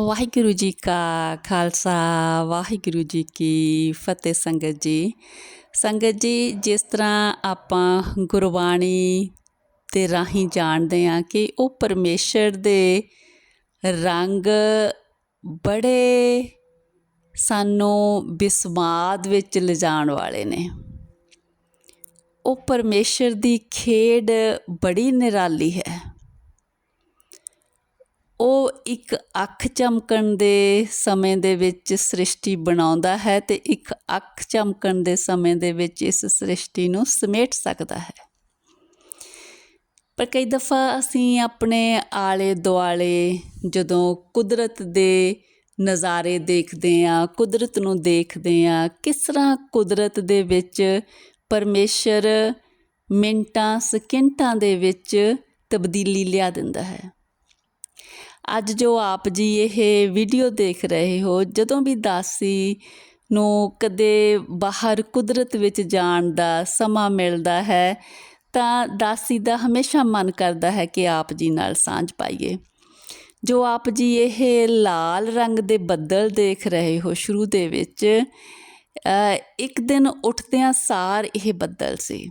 ਵਾਹਿਗੁਰੂ ਜੀ ਕਾ ਖਾਲਸਾ, ਵਾਹਿਗੁਰੂ ਜੀ ਕੀ ਫਤਿਹ ਸੰਗਤ ਜੀ। ਸੰਗਤ ਜੀ, ਜਿਸ ਤਰ੍ਹਾਂ ਆਪਾਂ ਗੁਰਬਾਣੀ ਦੇ ਰਾਹੀਂ ਜਾਣਦੇ ਹਾਂ ਕਿ ਉਹ ਪਰਮੇਸ਼ਰ ਦੇ ਰੰਗ ਬੜੇ ਸਾਨੂੰ ਬਿਸਮਾਦ ਵਿੱਚ ਲਿਜਾਣ ਵਾਲੇ ਨੇ। ਉਹ ਪਰਮੇਸ਼ਰ ਦੀ ਖੇਡ ਬੜੀ ਨਿਰਾਲੀ ਹੈ। ਉਹ ਇੱਕ ਅੱਖ ਚਮਕਣ ਦੇ ਸਮੇਂ ਦੇ ਵਿੱਚ ਸ੍ਰਿਸ਼ਟੀ ਬਣਾਉਂਦਾ ਹੈ ਤੇ ਇੱਕ ਅੱਖ ਚਮਕਣ ਦੇ ਸਮੇਂ ਦੇ ਵਿੱਚ ਇਸ ਸ੍ਰਿਸ਼ਟੀ ਨੂੰ ਸਮੇਟ ਸਕਦਾ ਹੈ। ਪਰ ਕਈ ਦਫਾ ਅਸੀਂ ਆਪਣੇ ਆਲੇ ਦੁਆਲੇ ਜਦੋਂ ਕੁਦਰਤ ਦੇ ਨਜ਼ਾਰੇ ਦੇਖਦੇ ਆ ਕੁਦਰਤ ਨੂੰ ਦੇਖਦੇ ਆ ਕਿਸ ਤਰ੍ਹਾਂ ਕੁਦਰਤ ਦੇ ਵਿੱਚ ਪਰਮੇਸ਼ਰ ਮਿੰਟਾਂ, ਸਕਿੰਟਾਂ ਦੇ ਵਿੱਚ ਤਬਦੀਲੀ ਲਿਆ ਦਿੰਦਾ ਹੈ। ਅੱਜ ਜੋ ਆਪ ਜੀ ਇਹ ਵੀਡੀਓ ਦੇਖ ਰਹੇ ਹੋ, ਜਦੋਂ ਵੀ ਦਾਸੀ ਨੂੰ ਕਦੇ ਬਾਹਰ ਕੁਦਰਤ ਵਿੱਚ ਜਾਣ ਦਾ ਸਮਾਂ ਮਿਲਦਾ ਹੈ, ਤਾਂ ਦਾਸੀ ਦਾ ਹਮੇਸ਼ਾ ਮਨ ਕਰਦਾ ਹੈ ਕਿ ਆਪ ਜੀ ਨਾਲ ਸਾਂਝ ਪਾਈਏ। ਜੋ ਆਪ ਜੀ ਇਹ ਲਾਲ ਰੰਗ ਦੇ ਬੱਦਲ ਦੇਖ ਰਹੇ ਹੋ ਸ਼ੁਰੂ ਦੇ ਵਿੱਚ ਇੱਕ ਦਿਨ ਉੱਠਦਿਆਂ ਸਾਰ ਇਹ ਬੱਦਲ ਸੀ।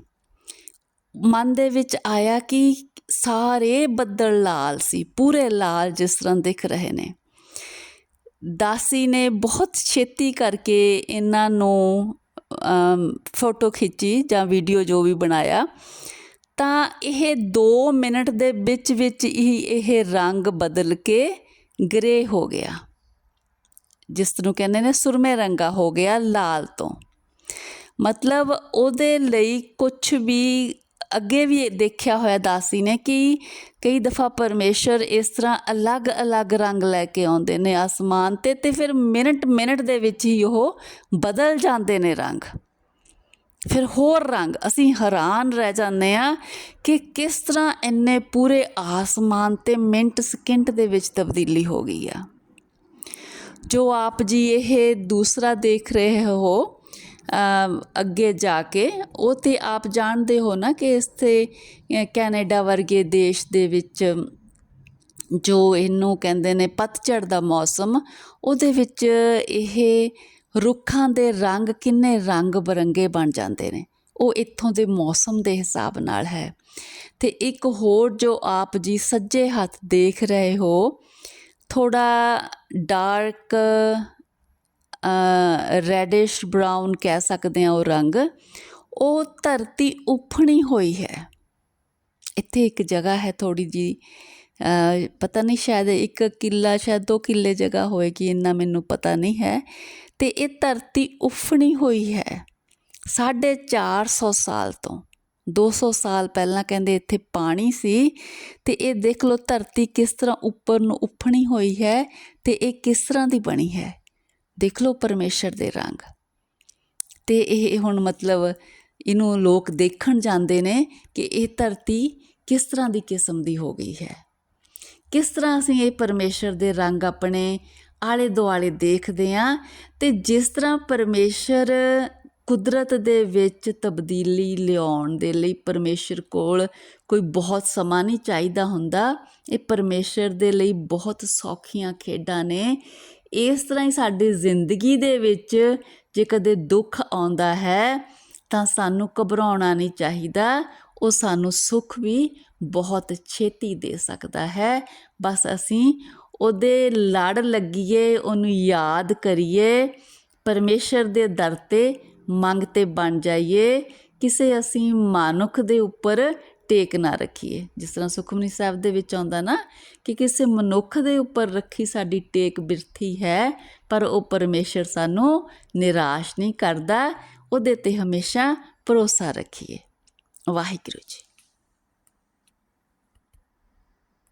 ਮਨ ਦੇ ਵਿੱਚ ਆਇਆ ਕਿ ਸਾਰੇ ਬੱਦਲ ਲਾਲ ਸੀ, ਪੂਰੇ ਲਾਲ ਜਿਸ ਤਰ੍ਹਾਂ ਦਿਖ ਰਹੇ ਨੇ। ਦਾਸੀ ਨੇ ਬਹੁਤ ਛੇਤੀ ਕਰਕੇ ਇਹਨਾਂ ਨੂੰ ਫੋਟੋ ਖਿੱਚੀ ਜਾਂ ਵੀਡੀਓ ਜੋ ਵੀ ਬਣਾਇਆ। ਤਾਂ ਇਹ 2 ਮਿੰਟ ਦੇ ਵਿੱਚ ਵਿੱਚ ਹੀ ਇਹ ਰੰਗ ਬਦਲ ਕੇ ਗ੍ਰੇ ਹੋ ਗਿਆ। ਜਿਸ ਨੂੰ ਕਹਿੰਦੇ ਨੇ, ਸੁਰਮੇ ਰੰਗਾ ਹੋ ਗਿਆ ਲਾਲ ਤੋਂ। ਮਤਲਬ ਉਹਦੇ ਲਈ ਕੁਝ ਵੀ ਅੱਗੇ ਵੀ ਦੇਖਿਆ ਹੋਇਆ ਦਾਸੀ ਨੇ ਕਿ ਕਈ ਦਫਾ ਪਰਮੇਸ਼ਰ ਇਸ ਤਰ੍ਹਾਂ ਅਲੱਗ-ਅਲੱਗ ਰੰਗ ਲੈ ਕੇ ਆਉਂਦੇ ਨੇ ਆਸਮਾਨ ਤੇ ਤੇ ਫਿਰ ਮਿੰਟ ਮਿੰਟ ਦੇ ਵਿੱਚ ਹੀ ਉਹ ਬਦਲ ਜਾਂਦੇ ਨੇ ਰੰਗ। ਫਿਰ ਹੋਰ ਰੰਗ, ਅਸੀਂ ਹੈਰਾਨ ਰਹਿ ਜਾਂਦੇ ਆ ਕਿ ਕਿਸ ਤਰ੍ਹਾਂ ਇੰਨੇ ਪੂਰੇ ਆਸਮਾਨ ਤੇ ਮਿੰਟ ਸਕਿੰਟ ਦੇ ਵਿੱਚ ਤਬਦੀਲੀ ਹੋ ਗਈ ਆ। ਜੋ ਆਪ ਜੀ ਇਹ ਦੂਸਰਾ ਦੇਖ ਰਹੇ ਹੋ ਅੱਗੇ ਜਾ ਕੇ, ਉਹ ਤਾਂ ਆਪ ਜਾਣਦੇ ਹੋ ਨਾ ਕਿ ਇਸ ਤੇ ਕੈਨੇਡਾ ਵਰਗੇ ਦੇਸ਼ ਦੇ ਵਿੱਚ ਜੋ ਇਹਨੂੰ ਕਹਿੰਦੇ ਨੇ ਪਤਝੜ ਦਾ ਮੌਸਮ, ਉਹਦੇ ਵਿੱਚ ਇਹ ਰੁੱਖਾਂ ਦੇ ਰੰਗ ਕਿੰਨੇ ਰੰਗ ਬਰੰਗੇ ਬਣ ਜਾਂਦੇ ਨੇ। ਉਹ ਇੱਥੋਂ ਦੇ ਮੌਸਮ ਦੇ ਹਿਸਾਬ ਨਾਲ ਹੈ। ਤੇ ਇੱਕ ਹੋਰ ਜੋ ਆਪ ਜੀ ਸੱਜੇ ਹੱਥ ਦੇਖ ਰਹੇ ਹੋ ਥੋੜਾ ਡਾਰਕ ਰੈਡਿਸ਼ ਬ੍ਰਾਊਨ ਕਹਿ ਸਕਦੇ ਆ ਉਹ ਰੰਗ, ਉਹ ਧਰਤੀ ਉਫਣੀ ਹੋਈ ਹੈ। ਇੱਥੇ ਇੱਕ ਜਗ੍ਹਾ ਹੈ ਥੋੜੀ ਜੀ ਪਤਾ ਨਹੀਂ ਸ਼ਾਇਦ ਇੱਕ ਕਿੱਲਾ, ਸ਼ਾਇਦ ਦੋ ਕਿੱਲੇ ਜਗ੍ਹਾ ਹੋਏਗੀ, ਇੰਨਾ ਮੈਨੂੰ ਪਤਾ ਨਹੀਂ ਹੈ। ਤੇ ਇਹ ਧਰਤੀ ਉਫਣੀ ਹੋਈ ਹੈ 450 ਸਾਲ ਤੋਂ। 200 ਸਾਲ ਪਹਿਲਾਂ ਕਹਿੰਦੇ ਇੱਥੇ ਪਾਣੀ ਸੀ ਤੇ ਇਹ ਦੇਖ ਲਓ ਧਰਤੀ ਕਿਸ ਤਰ੍ਹਾਂ ਉੱਪਰ ਨੂੰ ਉਫਣੀ ਹੋਈ ਹੈ ਤੇ ਇਹ ਕਿਸ ਤਰ੍ਹਾਂ ਦੀ ਬਣੀ ਹੈ। ਦੇਖ ਲਓ ਪਰਮੇਸ਼ਰ ਦੇ ਰੰਗ। ਤੇ ਇਹ ਹੁਣ ਮਤਲਬ ਇਹਨੂੰ ਲੋਕ ਦੇਖਣ ਜਾਂਦੇ ਨੇ ਕਿ ਇਹ ਧਰਤੀ ਕਿਸ ਤਰ੍ਹਾਂ ਦੀ ਕਿਸਮ ਦੀ ਹੋ ਗਈ ਹੈ। ਕਿਸ ਤਰ੍ਹਾਂ ਅਸੀਂ ਇਹ ਪਰਮੇਸ਼ਰ ਦੇ ਰੰਗ ਆਪਣੇ ਆਲੇ ਦੁਆਲੇ ਦੇਖਦੇ ਆਂ ਤੇ ਜਿਸ ਤਰ੍ਹਾਂ ਪਰਮੇਸ਼ਰ ਕੁਦਰਤ ਦੇ ਵਿੱਚ ਤਬਦੀਲੀ ਲਿਆਉਣ ਦੇ ਲਈ ਪਰਮੇਸ਼ਰ ਕੋਲ ਕੋਈ ਬਹੁਤ ਸਮਾਂ ਨਹੀਂ ਚਾਹੀਦਾ ਹੁੰਦਾ, ਇਹ ਪਰਮੇਸ਼ਰ ਦੇ ਲਈ ਬਹੁਤ ਸੌਖੀਆਂ ਖੇਡਾਂ ਨੇ ਇਸ ਤਰ੍ਹਾਂ ਹੀ ਸਾਡੀ ਜ਼ਿੰਦਗੀ ਦੇ ਵਿੱਚ ਜੇ ਕਦੇ ਦੁੱਖ ਆਉਂਦਾ ਹੈ, ਤਾਂ ਸਾਨੂੰ ਘਬਰਾਉਣਾ ਨਹੀਂ ਚਾਹੀਦਾ। ਉਹ ਸਾਨੂੰ ਸੁੱਖ ਵੀ ਬਹੁਤ ਛੇਤੀ ਦੇ ਸਕਦਾ ਹੈ। ਬਸ ਅਸੀਂ ਉਹਦੇ ਲੜ ਲੱਗੀਏ, ਉਹਨੂੰ ਯਾਦ ਕਰੀਏ, ਪਰਮੇਸ਼ਰ ਦੇ ਦਰ ਤੇ ਮੰਗ ਤੇ ਬਣ ਜਾਈਏ। ਕਿਸੇ ਅਸੀਂ ਮਾਨੁਖ ਦੇ ਉੱਪਰ ਟੇਕ ਨਾ ਰੱਖੀਏ। ਜਿਸ ਤਰ੍ਹਾਂ ਸੁਖਮਨੀ ਸਾਹਿਬ ਦੇ ਵਿੱਚ ਆਉਂਦਾ ਨਾ ਕਿ ਕਿਸੇ ਮਨੁੱਖ ਦੇ ਉੱਪਰ ਰੱਖੀ ਸਾਡੀ ਟੇਕ ਬਿਰਥੀ ਹੈ, ਪਰ ਉਹ ਪਰਮੇਸ਼ਰ ਸਾਨੂੰ ਨਿਰਾਸ਼ ਨਹੀਂ ਕਰਦਾ, ਉਹਦੇ ਤੇ ਹਮੇਸ਼ਾ ਭਰੋਸਾ ਰੱਖੀਏ। ਵਾਹਿਗੁਰੂ ਜੀ।